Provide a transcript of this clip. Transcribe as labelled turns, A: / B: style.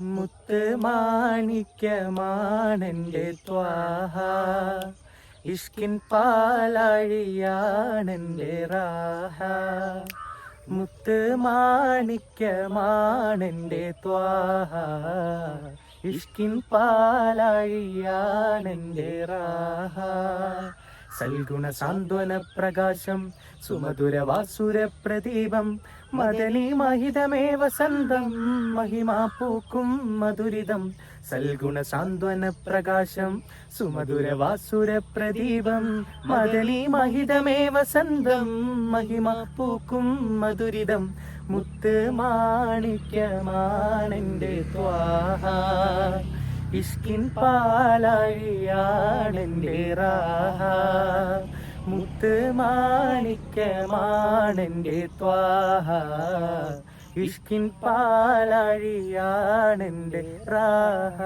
A: മുത്ത് മാണിക്യമാണെന്റെ ത്വാഹ. ഇഷ്കിൻ പാലാഴിയാണെന്റെ റാഹ. മുത്ത് മാണിക്യമാണെന്റെ ത്വാഹ. ഇഷ്കിൻ പാലാഴിയാണെന്റെ റാഹ. സൽഗുണ സാന്ത്വന പ്രകാശം സുമധുര വാസുര പ്രദീപം മദനി മഹിതമേ വസന്തം മഹിമാ പൂക്കും മധുരിതം. സൽഗുണ സാന്ത്വന പ്രകാശം സുമധുര വാസുര പ്രദീപം. മദനി മഹിതമേ വസന്തം മഹിമാ പൂക്കും മധുരിതം. മുത്ത് മാണിക്യമാണെന്റെ ത്വാഹ ഇഷ്കിൻ പാലാഴിയാണെന്റെ റാഹ. മുത്ത് മാണിക്യമാണെന്റെ ത്വാഹ. ഇഷ്കിൻ പാലഴിയാണെന്റെ റാഹ.